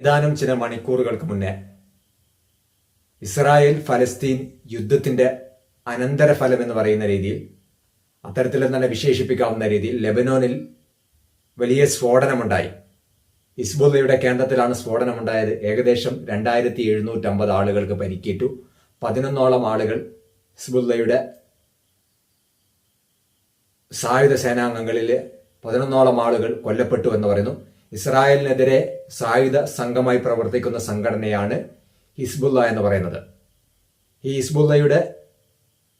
ഏതാനും ചില മണിക്കൂറുകൾക്ക് മുന്നേ ഇസ്രായേൽ ഫലസ്തീൻ യുദ്ധത്തിന്റെ അനന്തരഫലം എന്ന് പറയുന്ന രീതിയിൽ അത്തരത്തിൽ തന്നെ വിശേഷിപ്പിക്കാവുന്ന രീതിയിൽ ലെബനോനിൽ വലിയ സ്ഫോടനമുണ്ടായി. ഹിസ്ബുള്ളയുടെ കേന്ദ്രത്തിലാണ് സ്ഫോടനമുണ്ടായത്. ഏകദേശം രണ്ടായിരത്തി എഴുന്നൂറ്റമ്പത് ആളുകൾക്ക് പരിക്കേറ്റു. പതിനൊന്നോളം ആളുകൾ ഹിസ്ബുള്ളയുടെ സായുധ സേനാംഗങ്ങളിൽ പതിനൊന്നോളം ആളുകൾ കൊല്ലപ്പെട്ടു എന്ന് പറയുന്നു. ഇസ്രായേലിനെതിരെ സായുധ സംഘമായി പ്രവർത്തിക്കുന്ന സംഘടനയാണ് ഹിസ്ബുല്ല എന്ന് പറയുന്നത്. ഈ ഹിസ്ബുല്ലയുടെ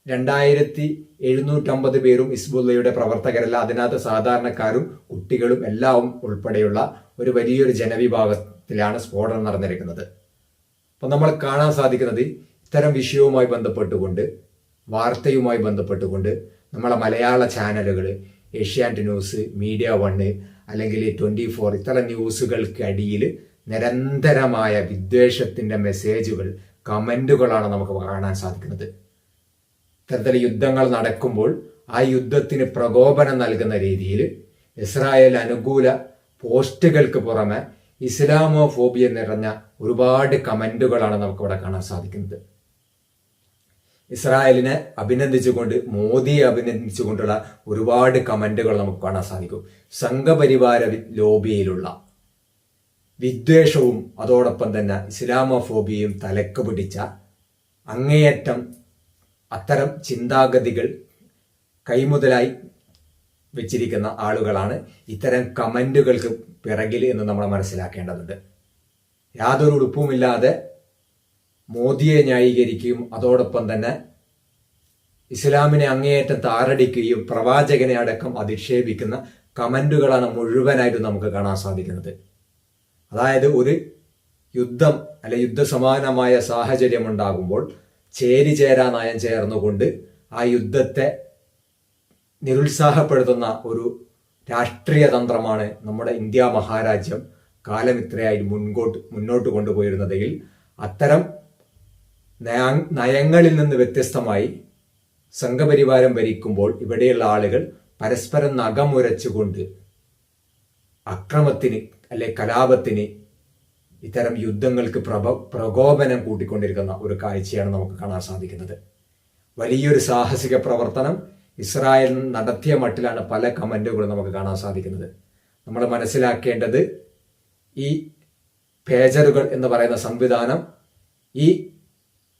രണ്ടായിരത്തി എഴുന്നൂറ്റമ്പത് പേരും ഹിസ്ബുല്ലയുടെ പ്രവർത്തകരല്ല അതിനകത്ത് സാധാരണക്കാരും കുട്ടികളും എല്ലാം ഉൾപ്പെടെയുള്ള ഒരു വലിയൊരു ജനവിഭാഗത്തിലാണ് സ്ഫോടനം നടന്നിരിക്കുന്നത്. അപ്പം നമ്മൾ കാണാൻ സാധിക്കുന്നത് ഇത്തരം വിഷയവുമായി ബന്ധപ്പെട്ടുകൊണ്ട് വാർത്തയുമായി ബന്ധപ്പെട്ടുകൊണ്ട് നമ്മളെ മലയാള ചാനലുകൾ ഏഷ്യാനെറ്റ് ന്യൂസ് മീഡിയ വണ്ണ് അല്ലെങ്കിൽ ട്വന്റി ഫോർ ഇത്തരം ന്യൂസുകൾക്കടിയിൽ നിരന്തരമായ വിദ്വേഷത്തിന്റെ മെസ്സേജുകൾ കമന്റുകളാണ് നമുക്ക് കാണാൻ സാധിക്കുന്നത്. ഇത്തരത്തിൽ യുദ്ധങ്ങൾ നടക്കുമ്പോൾ ആ യുദ്ധത്തിന് പ്രകോപനം നൽകുന്ന രീതിയിൽ ഇസ്രായേൽ അനുകൂല പോസ്റ്റുകൾക്ക് പുറമെ ഇസ്ലാമോഫോബിയ നിറഞ്ഞ ഒരുപാട് കമന്റുകളാണ് നമുക്കിവിടെ കാണാൻ സാധിക്കുന്നത്. ഇസ്രായേലിനെ അഭിനന്ദിച്ചുകൊണ്ട് മോദിയെ അഭിനന്ദിച്ചുകൊണ്ടുള്ള ഒരുപാട് കമന്റുകൾ നമുക്ക് കാണാൻ സാധിക്കും. സംഘപരിവാര ലോബിയിലുള്ള വിദ്വേഷവും അതോടൊപ്പം തന്നെ ഇസ്ലാമോഫോബിയയും തലക്ക് പിടിച്ച അങ്ങേയറ്റം അത്തരം ചിന്താഗതികൾ കൈമുതലായി വെച്ചിരിക്കുന്ന ആളുകളാണ് ഇത്തരം കമന്റുകൾക്ക് പിറകിൽ എന്ന് നമ്മൾ മനസ്സിലാക്കേണ്ടതുണ്ട്. യാതൊരു ഉടുപ്പുമില്ലാതെ മോദിയെ ന്യായീകരിക്കുകയും അതോടൊപ്പം തന്നെ ഇസ്ലാമിനെ അങ്ങേയറ്റം താറടിക്കുകയും പ്രവാചകനെ അടക്കം അധിക്ഷേപിക്കുന്ന കമന്റുകളാണ് മുഴുവനായിട്ട് നമുക്ക് കാണാൻ സാധിക്കുന്നത്. അതായത് ഒരു യുദ്ധം അല്ലെ യുദ്ധസമാനമായ സാഹചര്യം ഉണ്ടാകുമ്പോൾ ചേരി ചേരാ നയം ചേർന്നുകൊണ്ട് ആ യുദ്ധത്തെ നിരുത്സാഹപ്പെടുത്തുന്ന ഒരു രാഷ്ട്രീയ തന്ത്രമാണ് നമ്മുടെ ഇന്ത്യ മഹാരാജ്യം കാലമിത്രയായി മുൻകോട്ട് മുന്നോട്ട് കൊണ്ടുപോയിരുന്നതെങ്കിൽ അത്തരം നയങ്ങളിൽ നിന്ന് വ്യത്യസ്തമായി സംഘപരിവാരം ഭരിക്കുമ്പോൾ ഇവിടെയുള്ള ആളുകൾ പരസ്പരം നഖമുരച്ചുകൊണ്ട് അക്രമത്തിന് അല്ലെ കലാപത്തിന് ഇത്തരം യുദ്ധങ്ങൾക്ക് പ്രഭ പ്രകോപനം കൂട്ടിക്കൊണ്ടിരിക്കുന്ന ഒരു കാഴ്ചയാണ് നമുക്ക് കാണാൻ സാധിക്കുന്നത്. വലിയൊരു സാഹസിക പ്രവർത്തനം ഇസ്രായേൽ നടത്തിയ മട്ടിലാണ് പല കമന്റുകളും നമുക്ക് കാണാൻ സാധിക്കുന്നത്. നമ്മൾ മനസ്സിലാക്കേണ്ടത് ഈ പേജറുകൾ എന്ന് പറയുന്ന സംവിധാനം ഈ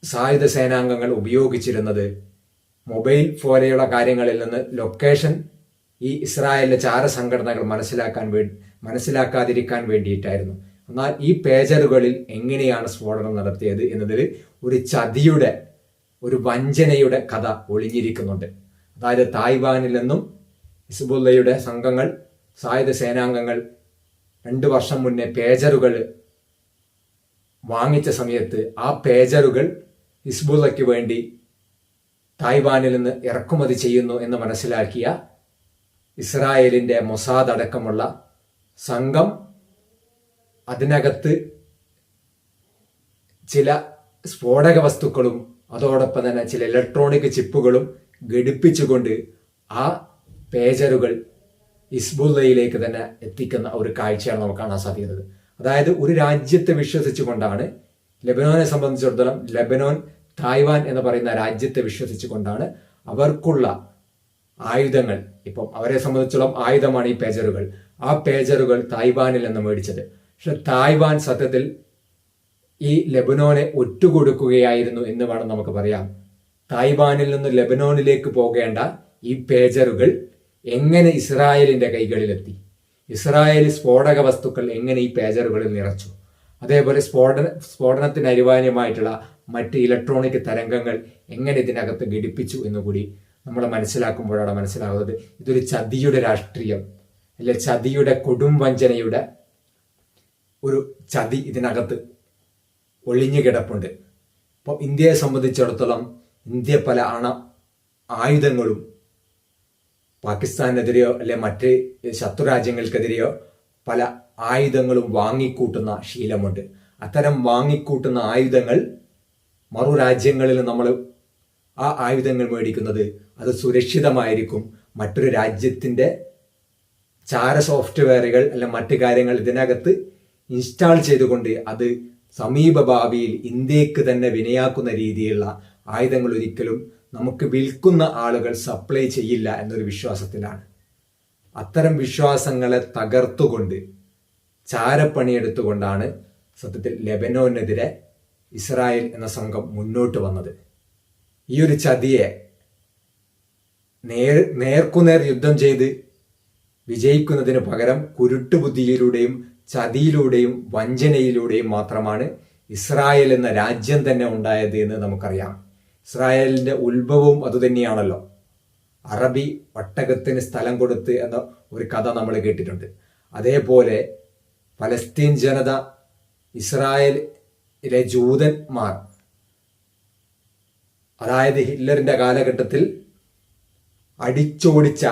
സായുധ സേനാംഗങ്ങൾ ഉപയോഗിച്ചിരുന്നത് മൊബൈൽ പോലെയുള്ള കാര്യങ്ങളിൽ നിന്ന് ലൊക്കേഷൻ ഈ ഇസ്രായേലിലെ ചാര സംഘടനകൾ മനസ്സിലാക്കാൻ വേണ്ടി മനസ്സിലാക്കാതിരിക്കാൻ വേണ്ടിയിട്ടായിരുന്നു. എന്നാൽ ഈ പേജറുകളിൽ എങ്ങനെയാണ് സ്ഫോടനം നടത്തിയത് എന്നതിൽ ഒരു ചതിയുടെ ഒരു വഞ്ചനയുടെ കഥ ഒളിഞ്ഞിരിക്കുന്നുണ്ട്. അതായത് തായ്വാനിൽ നിന്നും ഹിസ്ബുള്ളയുടെ സംഘങ്ങൾ സായുധ സേനാംഗങ്ങൾ രണ്ട് വർഷം മുന്നേ പേജറുകൾ വാങ്ങിച്ച സമയത്ത് ആ പേജറുകൾ ഹിസ്ബുള്ളയ്ക്ക് വേണ്ടി തായ്വാനിൽ നിന്ന് ഇറക്കുമതി ചെയ്യുന്നു എന്ന് മനസ്സിലാക്കിയ ഇസ്രായേലിന്റെ മൊസാദ് അടക്കമുള്ള സംഘം അതിനകത്ത് ചില സ്ഫോടക വസ്തുക്കളും അതോടൊപ്പം തന്നെ ചില ഇലക്ട്രോണിക് ചിപ്പുകളും ഘടിപ്പിച്ചുകൊണ്ട് ആ പേജറുകൾ ഇസ്ബുള്ളയിലേക്ക് തന്നെ എത്തിക്കുന്ന ഒരു കാഴ്ചയാണ് നമുക്ക് കാണാൻ സാധിക്കുന്നത്. അതായത് ഒരു രാജ്യത്തെ വിശ്വസിച്ചുകൊണ്ടാണ് ലെബനോനെ സംബന്ധിച്ചിടത്തോളം ലെബനോൻ തായ്വാൻ എന്ന് പറയുന്ന രാജ്യത്തെ വിശ്വസിച്ചുകൊണ്ടാണ് അവർക്കുള്ള ആയുധങ്ങൾ. ഇപ്പം അവരെ സംബന്ധിച്ചോളം ആയുധമാണ് ഈ പേജറുകൾ. ആ പേജറുകൾ തായ്വാനിൽ നിന്ന് മേടിച്ചത്. പക്ഷെ തായ്വാൻ സത്യത്തിൽ ഈ ലെബനോനെ ഒറ്റുകൊടുക്കുകയായിരുന്നു എന്ന് വേണം നമുക്ക് പറയാം. തായ്വാനിൽ നിന്ന് ലെബനോനിലേക്ക് പോകേണ്ട ഈ പേജറുകൾ എങ്ങനെ ഇസ്രായേലിന്റെ കൈകളിലെത്തി? ഇസ്രായേൽ സ്ഫോടക വസ്തുക്കൾ എങ്ങനെ ഈ പേജറുകളിൽ നിറച്ചു? അതേപോലെ സ്ഫോടന സ്ഫോടനത്തിന് അനിവാര്യമായിട്ടുള്ള മറ്റ് ഇലക്ട്രോണിക് തരംഗങ്ങൾ എങ്ങനെ ഇതിനകത്ത് ഘടിപ്പിച്ചു എന്നുകൂടി നമ്മൾ മനസ്സിലാക്കുമ്പോഴാണ് മനസ്സിലാകുന്നത് ഇതൊരു ചതിയുടെ രാഷ്ട്രീയം അല്ലെ ചതിയുടെ കൊടും വഞ്ചനയുടെ ഒരു ചതി ഇതിനകത്ത് ഒളിഞ്ഞു കിടപ്പുണ്ട്. അപ്പോൾ ഇന്ത്യയെ സംബന്ധിച്ചിടത്തോളം ഇന്ത്യ പല അണ ആയുധങ്ങളും പാകിസ്ഥാനെതിരെയോ അല്ലെ മറ്റ് ശത്രു രാജ്യങ്ങൾക്കെതിരെയോ പല ആയുധങ്ങളും വാങ്ങിക്കൂട്ടുന്ന ശീലമുണ്ട്. അത്തരം വാങ്ങിക്കൂട്ടുന്ന ആയുധങ്ങൾ മറു രാജ്യങ്ങളിൽ നമ്മൾ ആ ആയുധങ്ങൾ മേടിക്കുന്നത് അത് സുരക്ഷിതമായിരിക്കും. മറ്റൊരു രാജ്യത്തിന്റെ ചാര സോഫ്റ്റ്വെയറുകൾ അല്ല മറ്റു കാര്യങ്ങൾ ഇതിനകത്ത് ഇൻസ്റ്റാൾ ചെയ്തുകൊണ്ട് അത് സമീപ ഭാവിയിൽ ഇന്ത്യയ്ക്ക് തന്നെ വിനയാക്കുന്ന രീതിയിലുള്ള ആയുധങ്ങൾ ഒരിക്കലും നമുക്ക് വിൽക്കുന്ന ആളുകൾ സപ്ലൈ ചെയ്യില്ല എന്നൊരു വിശ്വാസത്തിലാണ്. അത്തരം വിശ്വാസങ്ങളെ തകർത്തുകൊണ്ട് ചാരപ്പണിയെടുത്തുകൊണ്ടാണ് സത്യത്തിൽ ലെബനോനെതിരെ ഇസ്രായേൽ എന്ന സംഘം മുന്നോട്ട് വന്നത്. ഈ ഒരു ചതിയെ നേർ നേർക്കുനേർ യുദ്ധം ചെയ്ത് വിജയിക്കുന്നതിന് പകരം കുരുട്ടുബുദ്ധിയിലൂടെയും ചതിയിലൂടെയും വഞ്ചനയിലൂടെയും മാത്രമാണ് ഇസ്രായേൽ എന്ന രാജ്യം തന്നെ ഉണ്ടായത് എന്ന് നമുക്കറിയാം. ഇസ്രായേലിന്റെ ഉത്ഭവവും അതുതന്നെയാണല്ലോ അറബി ഒട്ടകത്തിന് സ്ഥലം കൊടുത്ത് എന്ന ഒരു കഥ നമ്മൾ കേട്ടിട്ടുണ്ട്. അതേപോലെ ഫലസ്തീൻ ജനത ഇസ്രായേലിലെ ജൂതന്മാർ. അതായത് ഹിറ്റ്ലറിന്റെ കാലഘട്ടത്തിൽ അടിച്ചോടിച്ച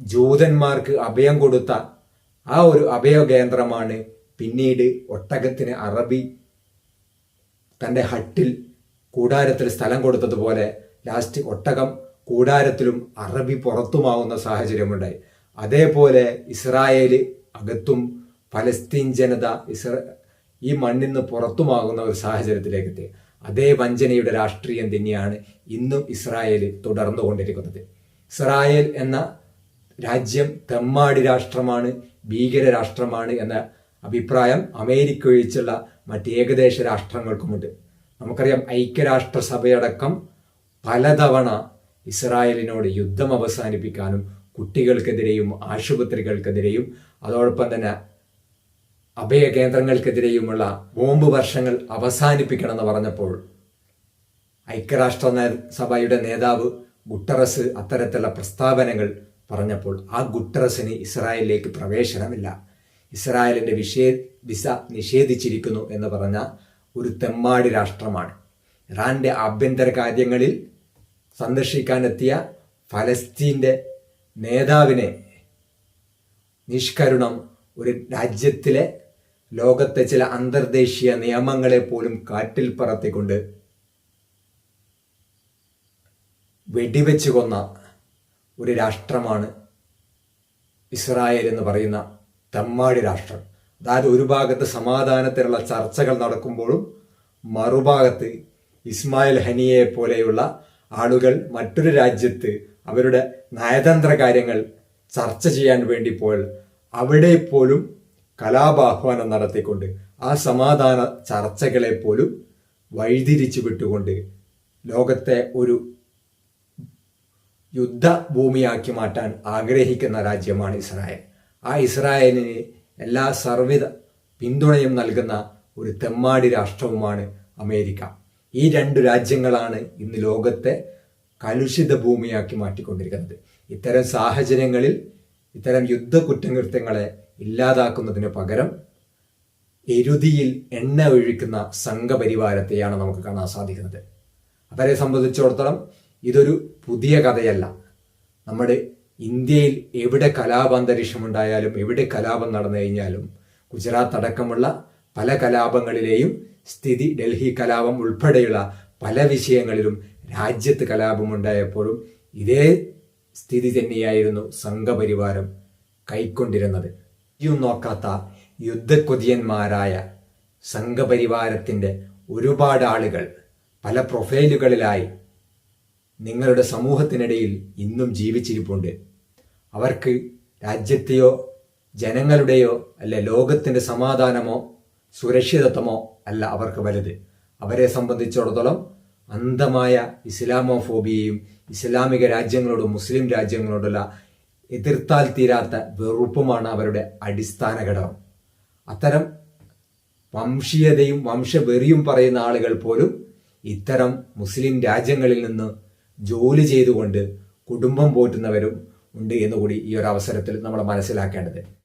ജൂതന്മാർക്ക് അഭയം കൊടുത്ത ആ ഒരു അഭയ കേന്ദ്രമാണ് പിന്നീട് ഒട്ടകത്തിന് അറബി തന്റെ ഹട്ടിൽ കൂടാരത്തിൽ സ്ഥലം കൊടുത്തതുപോലെ ലാസ്റ്റ് ഒട്ടകം കൂടാരത്തിലും അറബി പുറത്തുമാവുന്ന സാഹചര്യമുണ്ടായി. അതേപോലെ ഇസ്രായേൽ അകത്തും ഫലസ്തീൻ ജനത ഇസ്ര ഈ മണ്ണിൽ നിന്ന് പുറത്തുമാകുന്ന ഒരു സാഹചര്യത്തിലേക്ക് എത്തി അതേ വഞ്ചനയുടെ രാഷ്ട്രീയം തന്നെയാണ് ഇന്നും ഇസ്രായേൽ തുടർന്നുകൊണ്ടിരിക്കുന്നത് ഇസ്രായേൽ എന്ന രാജ്യം തെമ്മാടി രാഷ്ട്രമാണ് ഭീകര രാഷ്ട്രമാണ് എന്ന അഭിപ്രായം അമേരിക്ക ഒഴിച്ചുള്ള മറ്റ് ഏകദേശ രാഷ്ട്രങ്ങൾക്കുമുണ്ട്. നമുക്കറിയാം ഐക്യരാഷ്ട്രസഭയടക്കം പലതവണ ഇസ്രായേലിനോട് യുദ്ധം അവസാനിപ്പിക്കാനും കുട്ടികൾക്കെതിരെയും ആശുപത്രികൾക്കെതിരെയും അതോടൊപ്പം തന്നെ അഭയ കേന്ദ്രങ്ങൾക്കെതിരെയുമുള്ള ബോംബ് വർഷങ്ങൾ അവസാനിപ്പിക്കണമെന്ന് പറഞ്ഞപ്പോൾ ഐക്യരാഷ്ട്ര സഭയുടെ നേതാവ് ഗുട്ടറസ് അത്തരത്തിലുള്ള പ്രസ്താവനകൾ പറഞ്ഞപ്പോൾ ആ ഗുട്ടറസിന് ഇസ്രായേലിലേക്ക് പ്രവേശനമില്ല. ഇസ്രായേലിന്റെ വിഷയ വിസ നിഷേധിച്ചിരിക്കുന്നു എന്ന് പറഞ്ഞ ഒരു തെമ്മാടി രാഷ്ട്രമാണ്. ഇറാന്റെ ആഭ്യന്തര കാര്യങ്ങളിൽ സന്ദർശിക്കാനെത്തിയ ഫലസ്തീന്റെ നേതാവിനെ നിഷ്കരുണം ഒരു രാജ്യത്തിലെ ലോകത്തെ ചില അന്തർദേശീയ നിയമങ്ങളെ പോലും കാറ്റിൽ പറത്തിക്കൊണ്ട് വെടിവെച്ച് കൊന്ന ഒരു രാഷ്ട്രമാണ് ഇസ്രായേൽ എന്ന് പറയുന്ന തെമ്മാടി രാഷ്ട്രം. അതായത് ഒരു ഭാഗത്ത് സമാധാനത്തിനുള്ള ചർച്ചകൾ നടക്കുമ്പോഴും മറുഭാഗത്ത് ഇസ്മായിൽ ഹനിയെ പോലെയുള്ള ആളുകൾ മറ്റൊരു രാജ്യത്ത് അവരുടെ നയതന്ത്ര കാര്യങ്ങൾ ചർച്ച ചെയ്യാൻ വേണ്ടി പോയാൽ അവിടെ പോലും കലാപാഹ്വാനം നടത്തിക്കൊണ്ട് ആ സമാധാന ചർച്ചകളെ പോലും വഴിതിരിച്ചു വിട്ടുകൊണ്ട് ലോകത്തെ ഒരു യുദ്ധഭൂമിയാക്കി മാറ്റാൻ ആഗ്രഹിക്കുന്ന രാജ്യമാണ് ഇസ്രായേൽ. ആ ഇസ്രായേലിന് എല്ലാ സർവിധ പിന്തുണയും നൽകുന്ന ഒരു തെമ്മാടി രാഷ്ട്രവുമാണ് അമേരിക്ക. ഈ രണ്ട് രാജ്യങ്ങളാണ് ഇന്ന് ലോകത്തെ കലുഷിത ഭൂമിയാക്കി മാറ്റിക്കൊണ്ടിരിക്കുന്നത്. ഇത്തരം സാഹചര്യങ്ങളിൽ ഇത്തരം യുദ്ധ കുറ്റകൃത്യങ്ങളെ ഇല്ലാതാക്കുന്നതിന് പകരം എരുതിയിൽ എണ്ണ ഒഴിക്കുന്ന സംഘപരിവാരത്തെയാണ് നമുക്ക് കാണാൻ സാധിക്കുന്നത്. അവരെ സംബന്ധിച്ചിടത്തോളം ഇതൊരു പുതിയ കഥയല്ല. നമ്മുടെ ഇന്ത്യയിൽ എവിടെ കലാപാന്തരീക്ഷമുണ്ടായാലും എവിടെ കലാപം നടന്നു കഴിഞ്ഞാലും ഗുജറാത്ത് അടക്കമുള്ള പല കലാപങ്ങളിലെയും സ്ഥിതി ഡൽഹി കലാപം ഉൾപ്പെടെയുള്ള പല വിഷയങ്ങളിലും രാജ്യത്ത് കലാപമുണ്ടായപ്പോഴും ഇതേ സ്ഥിതി തന്നെയായിരുന്നു സംഘപരിവാരം കൈക്കൊണ്ടിരുന്നത്. ഇയും നോക്കാത്ത യുദ്ധക്കൊതിയന്മാരായ സംഘപരിവാരത്തിന്റെ ഒരുപാട് ആളുകൾ പല പ്രൊഫൈലുകളിലായി നിങ്ങളുടെ സമൂഹത്തിനിടയിൽ ഇന്നും ജീവിച്ചിരിപ്പുണ്ട്. അവർക്ക് രാജ്യത്തെയോ ജനങ്ങളുടെയോ അല്ലെ ലോകത്തിന്റെ സമാധാനമോ സുരക്ഷിതത്വമോ അല്ല അവർക്ക് വലുത്. അവരെ സംബന്ധിച്ചിടത്തോളം അന്ധമായ ഇസ്ലാമോഫോബിയയും ഇസ്ലാമിക രാജ്യങ്ങളോടും മുസ്ലിം രാജ്യങ്ങളോടുള്ള എതിർത്താൽ തീരാത്ത വെറുപ്പുമാണ് അവരുടെ അടിസ്ഥാന ഘടകം. അത്തരം വംശീയതയും വംശവെറിയും പറയുന്ന ആളുകൾ പോലും ഇത്തരം മുസ്ലിം രാജ്യങ്ങളിൽ നിന്ന് ജോലി ചെയ്തുകൊണ്ട് കുടുംബം പോറ്റുന്നവരും ഉണ്ട് എന്നുകൂടി ഈ ഒരു അവസരത്തിൽ നമ്മൾ മനസ്സിലാക്കേണ്ടത്.